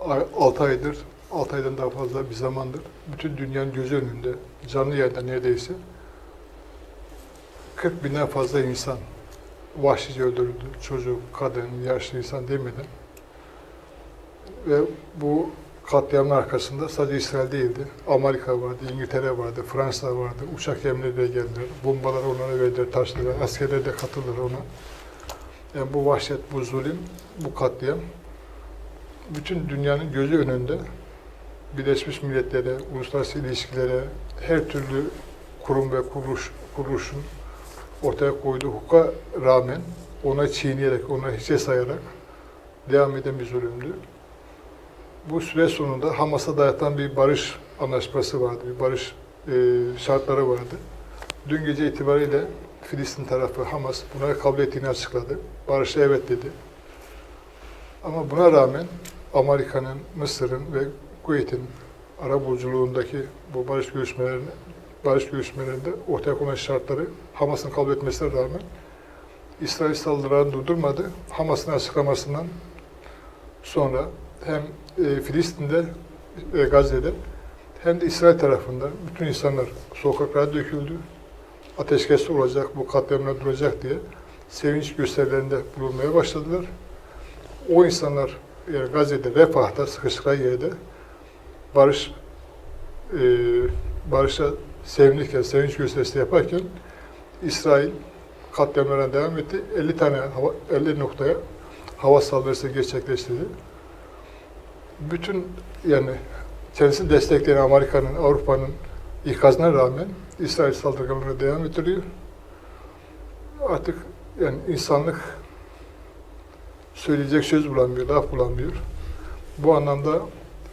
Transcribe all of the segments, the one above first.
6 aydır, 6 aydan daha fazla bir zamandır bütün dünyanın gözü önünde, canlı yayında neredeyse 40 binden fazla insan vahşice öldürüldü. Çocuk, kadın, yaşlı insan demeden. Ve bu katliamın arkasında sadece İsrail değildi. Amerika vardı, İngiltere vardı, Fransa vardı. Uçak gemileri de geldiler. Bombaları onlara verdiler, taştılar. Askerler de katıldılar ona. Yani bu vahşet, bu zulüm, bu katliam bütün dünyanın gözü önünde Birleşmiş Milletler'e, uluslararası ilişkilere, her türlü kurum ve kuruluş, kuruluşun ortaya koyduğu hukuka rağmen ona çiğneyerek, ona hiçe sayarak devam eden bir zulümdü. Bu süre sonunda Hamas'a dayatılan bir barış anlaşması vardı, bir barış e, şartları vardı. Dün gece itibariyle Filistin tarafı Hamas buna kabul ettiğini açıkladı. Barış'a evet dedi. Ama buna rağmen Amerika'nın, Mısır'ın ve Kuveyt'in arabuluculuğundaki bu barış görüşmelerine barış görüşmelerinde ortaya konan şartları Hamas'ın kabul etmesine rağmen İsrail saldırılarını durdurmadı. Hamas'ın açıklamasından sonra hem e, Filistin'de ve Gazze'de hem de İsrail tarafında bütün insanlar sokaklara döküldü. Ateşkes olacak, bu katliamlar duracak diye sevinç gösterilerinde bulunmaya başladılar. O insanlar yani Gazze'de, Refah'ta sıkıştıkları yerde barış e, barışa sevinirken, sevinç gösterisi yaparken İsrail katliamlarına devam etti. 50 tane hava, 50 noktaya hava saldırısı gerçekleştirdi. Bütün yani kendisini destekleyen Amerika'nın, Avrupa'nın ikazına rağmen İsrail saldırılarına devam ettiriyor. Artık yani insanlık söyleyecek söz bulamıyor, laf bulamıyor. Bu anlamda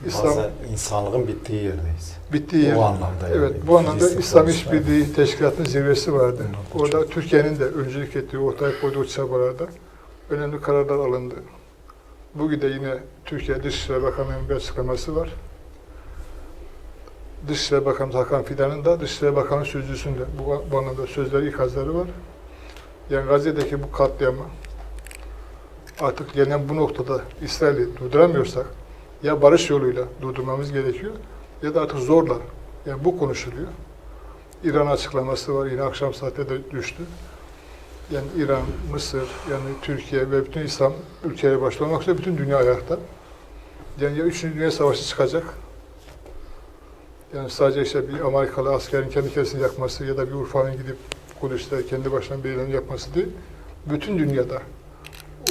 İslam Bazen insanlığın bittiği yerdeyiz. bittiği yer. O anlamda yani. Evet, bu anlamda Filistin İslam. İşbirliği Teşkilatı'nın zirvesi vardı. Da Orada Türkiye'nin de öncülük ettiği, ortaya koyduğu çabalarda önemli kararlar alındı. Bugün de yine Türkiye Dışişleri Bakanlığı'nın bir açıklaması var. Dışişleri Bakanı Hakan Fidan'ın da Dışişleri Bakanı sözcüsünde bu, bu anlamda sözleri, ikazları var. Yani Gazze'deki bu katliamı artık gelinen bu noktada İsrail'i durduramıyorsak ya barış yoluyla durdurmamız gerekiyor ya da artık zorla. Yani bu konuşuluyor. İran açıklaması var. Yine akşam saatte de düştü. Yani İran, Mısır, yani Türkiye ve bütün İslam ülkeleri başta olmak üzere bütün dünya ayakta. Yani ya 3. Dünya Savaşı çıkacak. Yani sadece işte bir Amerikalı askerin kendi kendisini yakması ya da bir Urfa'nın gidip Kudüs'te kendi başına bir eylem yapması değil. Bütün dünyada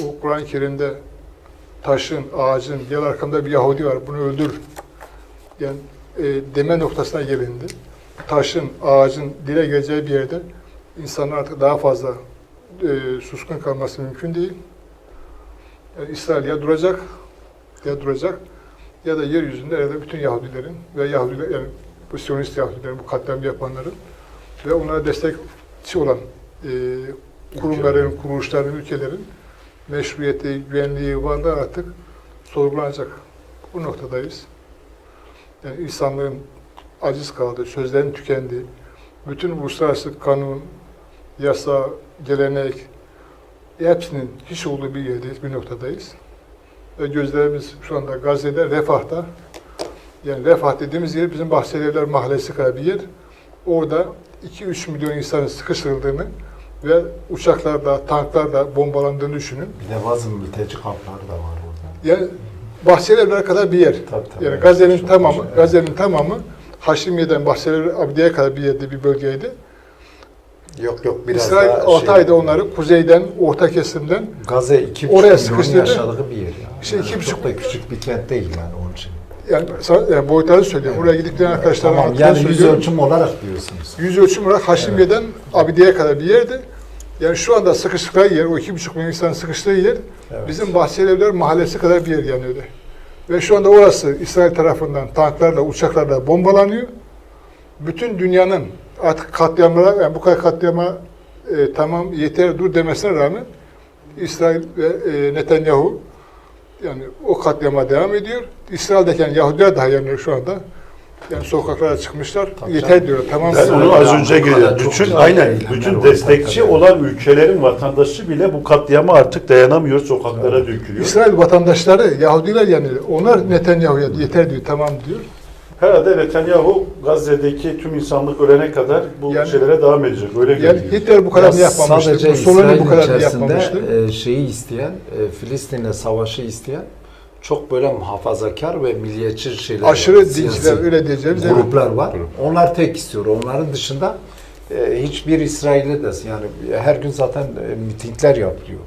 o Kur'an-ı Kerim'de taşın, ağacın, gel arkamda bir Yahudi var, bunu öldür. Yani e, deme noktasına gelindi. Taşın, ağacın dile geleceği bir yerde insanlar artık daha fazla e, suskun kalması mümkün değil. Yani İsrail ya duracak, ya duracak ya da yeryüzünde herhalde bütün Yahudilerin ve Yahudiler yani bu Siyonist Yahudilerin, bu katliam yapanların ve onlara destekçi olan e, kurumların, kuruluşların, ülkelerin meşruiyeti, güvenliği, varlığı artık sorgulanacak. Bu noktadayız. Yani insanlığın aciz kaldığı, sözlerin tükendiği, bütün uluslararası kanun, yasa, gelenek, hepsinin hiç olduğu bir yerdeyiz, bir noktadayız. Ve gözlerimiz şu anda Gazze'de, Refah'ta. Yani Refah dediğimiz yer bizim Bahçelievler Mahallesi kadar bir yer. Orada 2-3 milyon insanın sıkıştırıldığını ve uçaklarda, tanklarda bombalandığını düşünün. Bir de bazı mülteci kampları da var orada. Yani Bahçelievler kadar bir yer. Tabii, tabii. Yani Gazze'nin Çok tamamı, güzel. Gazze'nin tamamı Haşimiye'den Bahçelievler Abdiye kadar bir yerde bir bölgeydi. Yok yok biraz İsrail daha 6 şey, onları kuzeyden, orta kesimden Gazze iki oraya buçuk milyonun sıkıştırdı. yaşadığı bir yer. Yani. İşte iki Yani buçuk- Çok da küçük bir kent değil yani onun için. Yani, yani boyutları söylüyorum. Oraya gidikleri arkadaşlarım Tamam adına yani yüz söylüyorum. ölçüm olarak diyorsunuz. Yüz ölçüm olarak Haşimiye'den Abidiye kadar bir yerdi. Yani şu anda sıkıştıkları yer, o iki buçuk milyon insanın sıkıştığı yer, Evet. bizim Bahçelievler mahallesi kadar bir yer yani öyle. Ve şu anda orası İsrail tarafından tanklarla, uçaklarla bombalanıyor. Bütün dünyanın artık katliamlara, yani bu kadar katliama e, tamam yeter dur demesine rağmen İsrail ve e, Netanyahu yani o katliama devam ediyor. İsrail'deki yani Yahudiler daha yanıyor şu anda. Yani sokaklara çıkmışlar. Tabii yeter canım. diyorlar. Tamam Ben onu az önce çok Bütün aynen bütün destekçi olan ülkelerin vatandaşı bile bu katliama artık dayanamıyor, sokaklara dökülüyor. İsrail vatandaşları, Yahudiler yani onlar Netanyahu'ya yeter diyor, tamam diyor. Herhalde Netanyahu Gazze'deki tüm insanlık ölene kadar bu Yani- şeylere devam edecek. Öyle Yani görünüyor. Hitler bu kadar Ya yapmamıştı. Sadece Mussolini bu kadar içerisinde yapmamıştı. e, şeyi isteyen, e, Filistin'le savaşı isteyen çok böyle muhafazakar ve milliyetçi şeyler Aşırı dinciler öyle diyeceğimiz evet. gruplar var. Onlar tek istiyor. Onların dışında e, hiçbir İsrail'e de yani her gün zaten e, mitingler yapılıyor.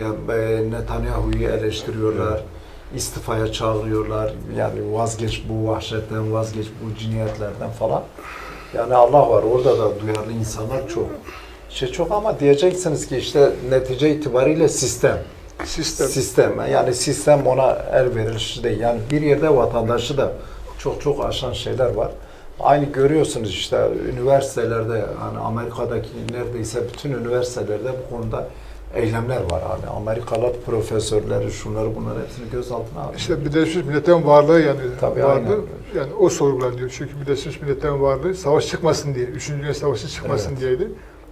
Yani e, Netanyahu'yu eleştiriyorlar. İstifaya çağırıyorlar. Yani vazgeç bu vahşetten, vazgeç bu cinayetlerden falan. Yani Allah var. Orada da duyarlı insanlar çok. Şey çok ama diyeceksiniz ki işte netice itibariyle sistem. Sistem. Sistem. Yani sistem ona el verilmiş değil. Yani bir yerde vatandaşı da çok çok aşan şeyler var. Aynı görüyorsunuz işte üniversitelerde hani Amerika'daki neredeyse bütün üniversitelerde bu konuda eylemler var. Hani Amerikalı profesörleri şunları bunları hepsini gözaltına alıyor. İşte Birleşmiş Milletler'in varlığı yani Tabii, vardı. aynen. Yani o sorgulanıyor. Çünkü Birleşmiş Milletler'in varlığı savaş çıkmasın diye, Üçüncü Dünya Savaşı çıkmasın Evet. diyeydi.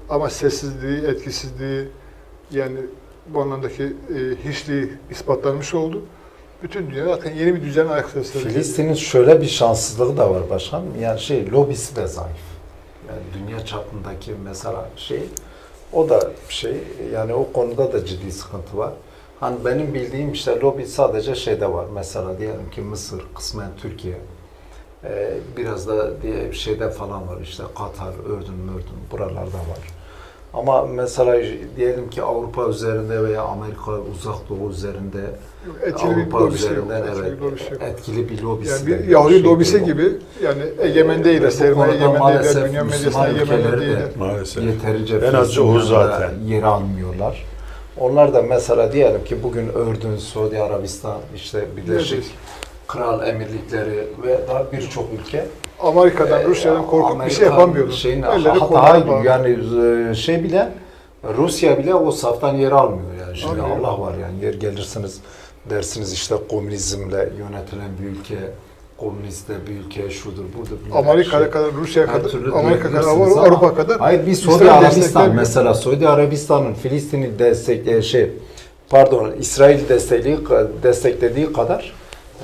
Ama sessizliği, etkisizliği yani bu anlamdaki e, hiçliği ispatlanmış oldu. Bütün dünya zaten yeni bir düzen ayak sesleri. Filistin'in şöyle bir şanssızlığı da var başkan. Yani şey lobisi de zayıf. Yani dünya çapındaki mesela şey o da şey yani o konuda da ciddi sıkıntı var. Hani benim bildiğim işte lobi sadece şeyde var. Mesela diyelim ki Mısır, kısmen Türkiye. Ee, biraz da diye şeyde falan var işte Katar, Ürdün, Mürdün buralarda var. Ama mesela diyelim ki Avrupa üzerinde veya Amerika uzak doğu üzerinde Etkili bir Avrupa lobisi yok. üzerinden Etkili evet bir lobisi yok. etkili bir lobisi Yani de bir yok, Yahudi şey lobisi de yok. gibi yani egemen değil, bu sermaye egemen değil, maalesef dünya medyasına Müslüman egemen değil. de Maalesef. yeterince En azı o zaten. yer almıyorlar. Onlar da mesela diyelim ki bugün Ürdün, Suudi Arabistan, işte Birleşik Neredeyse. Kral Emirlikleri ve daha birçok ülke Amerika'dan, e, Rusya'dan korkup bir şey Amerika yapamıyorlar. Şeyin, Elleri hatta yani e, şey bile Rusya bile o saftan yer almıyor yani. Şimdi Almıyor. Allah var yani yer gelirsiniz dersiniz işte komünizmle yönetilen bir ülke, komünist de bir ülke şudur budur. Amerika'ya şey. kadar, Rusya'ya kadar, Amerika kadar, Avrupa kadar. Hayır bir Suudi İsrail Arabistan mesela Suudi Arabistan'ın Filistin'i destek şey pardon İsrail desteklediği desteklediği kadar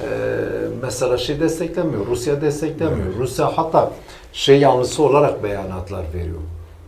e, mesela şey desteklemiyor. Rusya desteklemiyor. Rusya hatta şey yanlısı olarak beyanatlar veriyor.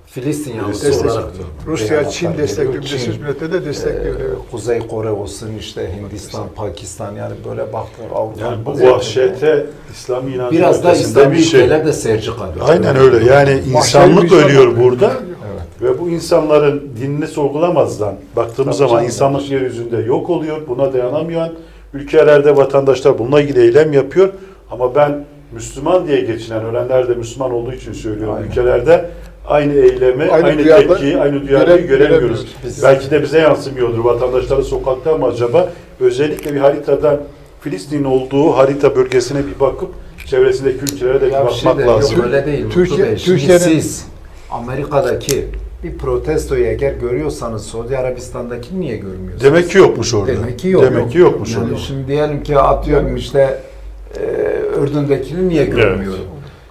Filistin yanlısı Destek- olarak Rusya, Çin destekliyor, Çin, Birleşmiş Milletler de destekliyor. e, evet. Kuzey Kore olsun işte Hindistan, Pakistan yani böyle baktığın Avrupa Yani bu vahşete İslam inancı biraz da İslami bir şey. ülkeler de seyirci kalıyor. Aynen öyle. Yani insanlık şey ölüyor var. burada. Evet. Ve bu insanların dinini sorgulamazdan baktığımız Tabii zaman canım. insanlık yeryüzünde yok oluyor. Buna dayanamayan ülkelerde vatandaşlar bununla ilgili eylem yapıyor. Ama ben Müslüman diye geçinen, ölenler de Müslüman olduğu için söylüyorum. Aynen. Ülkelerde aynı eylemi, Aynı aynı, duyarlı- tepkiyi, aynı duyarlıyı göre- göremiyoruz. Biz- Belki de bize yansımıyordur. Vatandaşları sokakta ama acaba özellikle bir haritadan Filistin olduğu harita bölgesine bir bakıp çevresindeki ülkelere de bir bir bakmak şey de lazım. yok öyle değil. Türkiye- Türkiye'nin- siz Amerika'daki bir protestoyu eğer görüyorsanız Suudi Arabistan'daki niye görmüyorsunuz? Demek ki yokmuş orada. Demek ki yok. Demek ki yokmuş yani orada. Şimdi diyelim ki atıyorum işte e, Ürdün'dekini niye görmüyorum?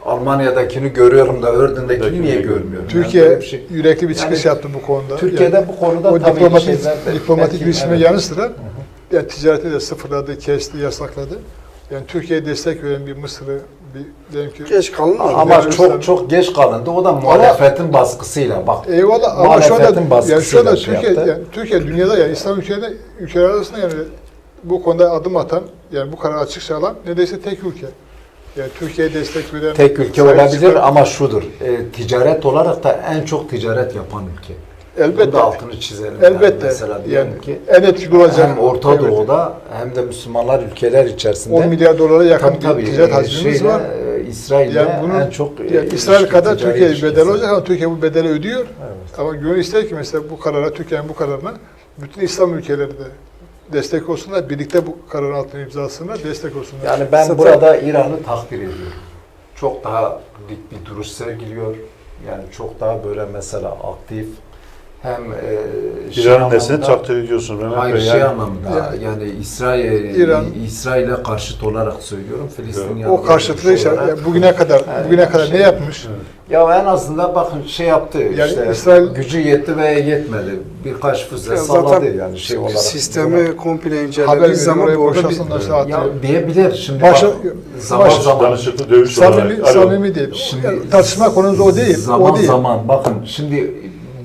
Almanya'dakini görüyorum da Ürdün'dekini Ürdün'dekini niye görmüyorum. Türkiye Yani bir şey. yürekli bir çıkış Yani yaptı bu konuda. Türkiye'de Yani bu konuda o tabii ki diplomatik, şeyler de- diplomatik ilişkinin evet. yanı sıra yani ticareti de sıfırladı, kesti, yasakladı. Yani Türkiye'ye destek veren bir Mısır'ı, bir diyelim ki Geç kalınmadı. Ama Yani çok çok geç kalındı. O da muhalefetin baskısıyla bak. Eyvallah ama şu anda Muhalefetin yani şu baskısıyla anda şey Türkiye yaptı. yani Türkiye dünyada yani İslam ülkelerinde ülkeler arasında yani bu konuda adım atan yani bu kararı açıkça alan neredeyse tek ülke. Yani Türkiye'ye destek veren Tek ülke sahip olabilir çıkan- ama şudur. e, ticaret olarak da en çok ticaret yapan ülke. Bunun elbette da altını çizelim. Yani elbette mesela yani, diyelim ki en etkili olacak hem Orta elbette. Doğu'da hem de Müslüman ülkeler içerisinde 10 milyar dolara yakın tabii, tabii, bir ticaret e, hacmimiz var. e, İsrail'le Yani bunun- en çok e, Yani İsrail kadar Türkiye bedeli olacak ama Türkiye bu bedeli ödüyor. Evet. Ama gönül ister ki mesela bu karara, Türkiye'nin bu kararına bütün İslam ülkeleri de destek olsunlar. Birlikte bu kararın altına imzasınlar, destek olsunlar. Yani ben Zaten- burada İran'ı takdir ediyorum. Çok daha dik bir duruş sergiliyor. Yani çok daha böyle mesela aktif. Hem e, şey nesini takdir ediyorsun Mehmet Hayır Bey. şey Yani, anlamda Yani- yani İsrail İran- İsrail'e karşıt olarak söylüyorum. Filistin Evet. O karşıtlığı işte olarak- yani bugüne kadar Evet, bugüne kadar şey- ne yapmış? Ya en azından bakın şey yaptı Yani işte İsrail- gücü yetti ve yetmedi. Birkaç füze Ya salladı zaten yani şey olarak. Sistemi komple Haber incelediği zaman orada bir atıyor. ya diyebilir şimdi Başa- bak, zaman başa- zaman danışıklı dövüş Samimi, olarak. Samimi değil. Şimdi Yani tartışma konumuz o değil. Zaman o değil. zaman bakın şimdi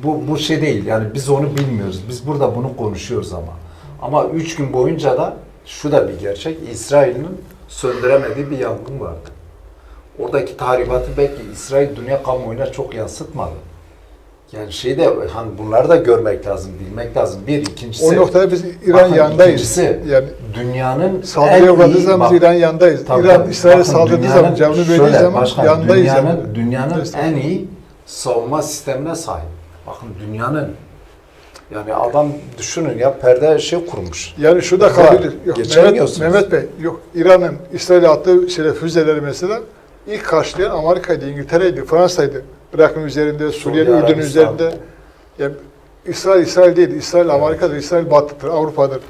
bu bu şey değil yani biz onu bilmiyoruz. Biz burada bunu konuşuyoruz ama. Ama üç gün boyunca da şu da bir gerçek. İsrail'in söndüremediği bir yangın vardı. Oradaki tahribatı belki İsrail dünya kamuoyuna çok yansıtmadı. Yani şeyi de hani bunları da görmek lazım, bilmek lazım. Bir, ikincisi. O noktada biz İran bakın yanındayız. ikincisi, Yani dünyanın saldırıya uğradığı zaman bak- biz İran yanındayız. Tabii, İran. İsrail'e saldırdığı zaman, canını verdiği zaman başkan, yanındayız. Dünyanın, yani. dünyanın en iyi savunma sistemine sahip. Bakın dünyanın yani adam düşünün ya perde şey kurmuş. Yani şu da kalabilir. Yok, Mehmet. Mehmet Bey, yok İran'ın İsrail'e attığı şeyle füzeleri mesela ilk karşılayan Amerika'ydı, İngiltere'ydi, Fransa'ydı. Irak'ın üzerinde, Suriye'nin, Suudi Ürdün Arabistan. üzerinde. Yani İsrail, İsrail değil. İsrail Amerika'dır, İsrail Batı'dır, Avrupa'dır.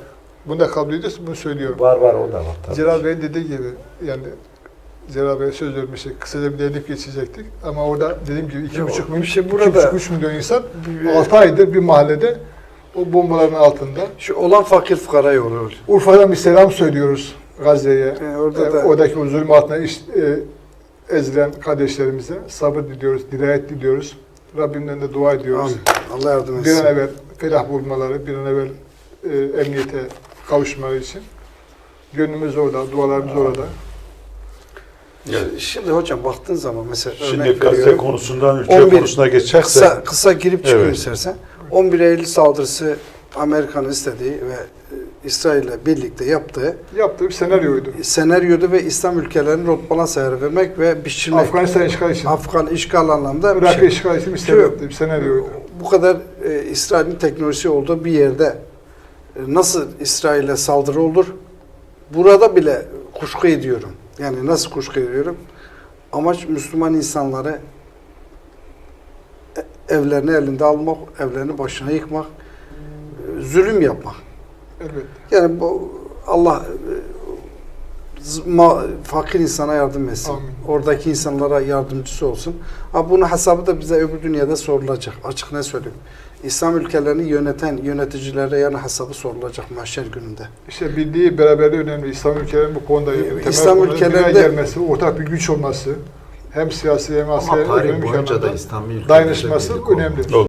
Bunu da kabul ediyoruz, bunu söylüyorum. Var var o da var tabii. Celal Bey'in dediği gibi yani Celal Bey'e söz vermiştik. Kısaca bir değinip geçecektik. Ama orada dediğim gibi iki Ya, buçuk milyon, işte iki burada- buçuk, üç milyon insan Bir- altı aydır bir mahallede o bombaların altında. şu olan fakir fukara yolu. Urfa'dan bir selam söylüyoruz Gazze'ye. Yani orada E, da Oradaki o zulüm altında iş, e, ezilen kardeşlerimize sabır diliyoruz, dirayet diliyoruz. Rabbimden de dua ediyoruz. Amin. Allah yardım Bir an etsin. evvel felah bulmaları, bir an evvel e, emniyete kavuşmaları için. Gönlümüz orada, dualarımız orada. Şimdi hocam baktığın zaman mesela Şimdi örnek Gazze veriyorum. konusundan ülke 11 konusuna geçecekse Kısa, kısa girip çıkıyor Evet. istersen. 11 Eylül saldırısı Amerika'nın istediği ve e, İsrail'le birlikte yaptığı Yaptığı bir senaryoydu. senaryodu ve İslam ülkelerinin rot balans ayarı vermek ve biçilmek. Afganistan işgal için, Afgan işgal anlamda bir Irak'ı şey. işgal için bir sebepti, bir senaryoydu. Bu kadar e, İsrail'in teknolojisi olduğu bir yerde e, nasıl İsrail'e saldırı olur? Burada bile kuşku ediyorum. Yani nasıl kuşku ediyorum? Amaç Müslüman insanları e- evlerini elinde almak, evlerini başına yıkmak, e, zulüm yapmak. Evet. Yani bu Allah e, ma- fakir insana yardım etsin. Amin. Oradaki insanlara yardımcısı olsun. Ha bunun hesabı da bize öbür dünyada sorulacak. Açık ne söyleyeyim. İslam ülkelerini yöneten yöneticilere yani hesabı sorulacak mahşer gününde. İşte bildiği beraberliği önemli. İslam ülkelerinin bu konuda temel İslam ülkelerinde- gelmesi, ortak bir güç olması, hem siyasi hem Ama askeri, tarih ekonomik boyunca da İslami ülkelerde dayanışması önemli. Oldu.